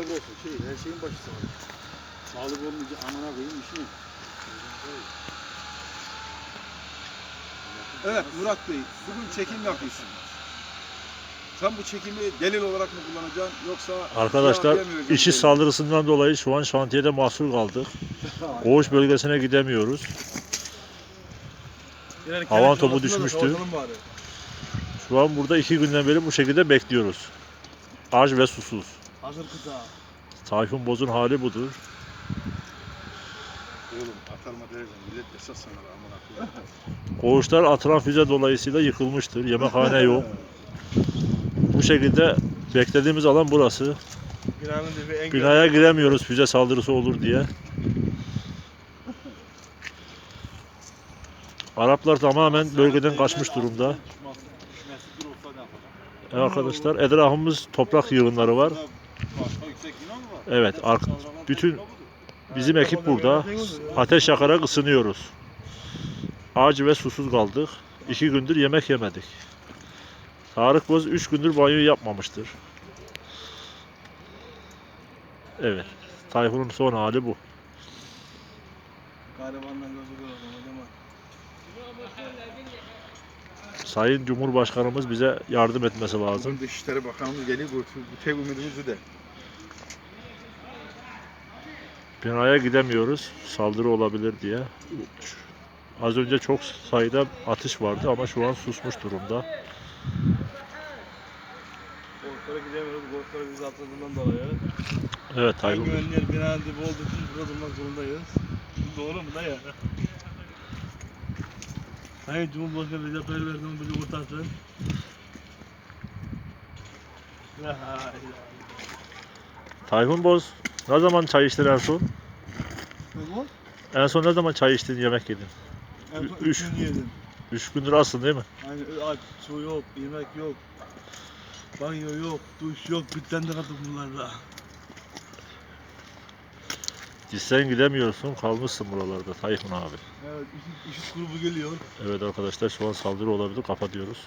Sağlık olsun. Şey, her şeyin başı sağlık. Sağlık olmayınca amına koyayım işini. Evet Murat Bey, bugün çekim yapıyorsun. Sen bu çekimi delil olarak mı kullanacaksın yoksa Arkadaşlar cevaplayamıyor musun? işi saldırısından dolayı şu an şantiyede mahsur kaldık. Koğuş bölgesine gidemiyoruz. Yani Havan topu düşmüştü. Şu an burada iki günden beri bu şekilde bekliyoruz. Aç ve susuz. Hazır kıta. Tayfun Boz'un hali budur. Oğlum atarma derken millet esas sanar amına koyayım. Koğuşlar atılan füze dolayısıyla yıkılmıştır. Yemekhane yok. Bu şekilde beklediğimiz alan burası. Binanın dibi en Binaya giremiyoruz füze saldırısı olur diye. Araplar tamamen bölgeden kaçmış durumda. Evet arkadaşlar etrafımız toprak yığınları var. Evet ark bütün bizim ekip burada. Ateş yakarak ısınıyoruz. Acı ve susuz kaldık. İki gündür yemek yemedik. Tarık Boz üç gündür banyo yapmamıştır. Evet. Tayfun'un son hali bu. Garibandan gözü görüyorum hocam. Sayın Cumhurbaşkanımız bize yardım etmesi lazım. Dışişleri Bakanımız geliyor bu, bu tek ümidimiz de. Binaya gidemiyoruz. Saldırı olabilir diye. Az önce çok sayıda atış vardı ama şu an susmuş durumda. Korklara gidemiyoruz. Korklara bizi atladığından dolayı. Evet Tayfun. güvenli yer binanın dibi olduğu için burada durmak zorundayız. Doğru mu dayı? Sayın Cumhurbaşkanı Recep Tayyip Erdoğan bizi kurtarsın. Tayfun Boz ne zaman çay içtin en son? En son ne zaman çay içtin yemek yedin? En son Üç. gün yedim. Üç gündür aslın değil mi? Hani aç, su yok, yemek yok. Banyo yok, duş yok, bitlendik artık bunlarla. Gitsen gidemiyorsun kalmışsın buralarda Tayfun abi. Evet, işit, işit grubu geliyor. Evet arkadaşlar şu an saldırı olabilir kapatıyoruz.